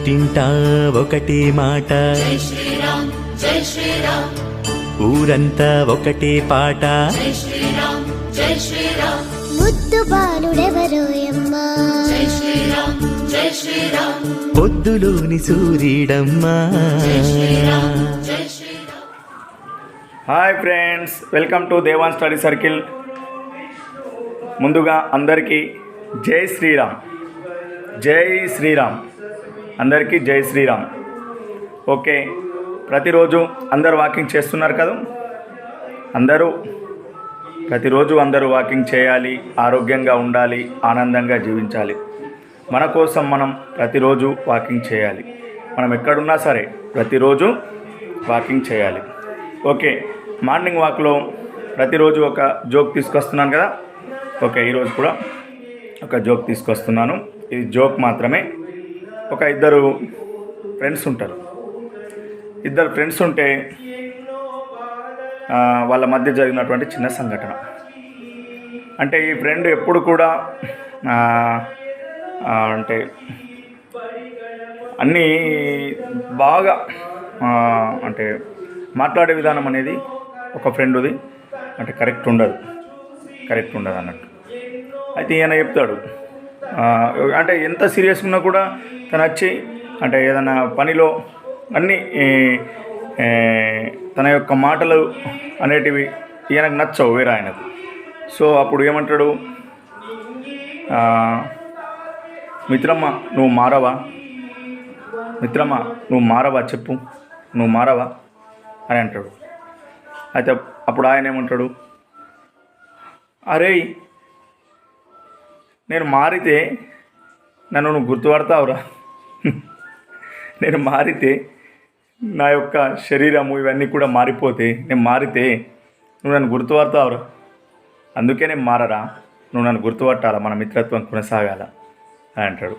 ఇంటింటా ఒకటే మాట. జై శ్రీరామ్ జై శ్రీరామ్. ఊరంతా ఒకటే పాట. జై శ్రీరామ్ జై శ్రీరామ్. ముద్దు బాలుడెవరోయమ్మా జై శ్రీరామ్ జై శ్రీరామ్. పొద్దులోని సూర్యుడమ్మా. జై Shriram. Hi friends welcome to Devan study circle. ముందుగా అందరికీ జై శ్రీరామ్. జై శ్రీరామ్. అందరికీ జై శ్రీరామ్. ఓకే ప్రతిరోజు అందరు వాకింగ్ చేస్తున్నారు కదా? అందరూ ప్రతిరోజు అందరూ వాకింగ్ చేయాలి ఆరోగ్యంగా ఉండాలి ఆనందంగా జీవించాలి. మన కోసం మనం ప్రతిరోజు వాకింగ్ చేయాలి. మనం ఎక్కడున్నా సరే ప్రతిరోజు వాకింగ్ చేయాలి. ఓకే మార్నింగ్ వాక్లో ప్రతిరోజు ఒక జోక్ తీసుకొస్తున్నాను కదా? ఓకే ఈరోజు కూడా ఒక జోక్ తీసుకొస్తున్నాను. ఇది జోక్ మాత్రమే. ఒక ఇద్దరు ఫ్రెండ్స్ ఉంటారు. ఇద్దరు ఫ్రెండ్స్ ఉంటే వాళ్ళ మధ్య జరిగినటువంటి చిన్న సంఘటన. అంటే ఈ ఫ్రెండ్ ఎప్పుడు కూడా అంటే అన్నీ బాగా అంటే మాట్లాడే విధానం అనేది ఒక ఫ్రెండ్ది అంటే కరెక్ట్ ఉండదు. కరెక్ట్ ఉండదు అన్నట్టు. అయితే ఈయన చెప్తాడు అంటే ఎంత సీరియస్ ఉన్నా కూడా తను వచ్చి అంటే ఏదైనా పనిలో అన్నీ తన యొక్క మాటలు అనేటివి ఈయనకు నచ్చవు వేరే ఆయనకు. సో అప్పుడు ఏమంటాడు? మిత్రమ్మ నువ్వు మారవా? మిత్రమా నువ్వు మారవా చెప్పు నువ్వు మారవా? అని అంటాడు. అయితే అప్పుడు ఆయన ఏమంటాడు? అరే నేను మారితే నన్ను నువ్వు గుర్తుపడతావురా. నేను మారితే నా యొక్క శరీరము ఇవన్నీ కూడా మారిపోతే నేను మారితే నువ్వు నన్ను గుర్తుపడతావురా. అందుకే నేను మారరా. నువ్వు నన్ను గుర్తుపట్టాలా? మన మిత్రత్వం కొనసాగాల? అని అంటాడు.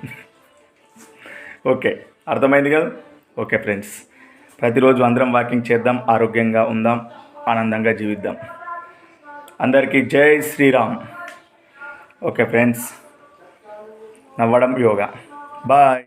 ఓకే అర్థమైంది కదా? ఓకే ఫ్రెండ్స్ ప్రతిరోజు అందరం వాకింగ్ చేద్దాం ఆరోగ్యంగా ఉందాం ఆనందంగా జీవిద్దాం. అందరికీ జై శ్రీరామ్. ఓకే ఫ్రెండ్స్ నవ్వడం యోగా బాయ్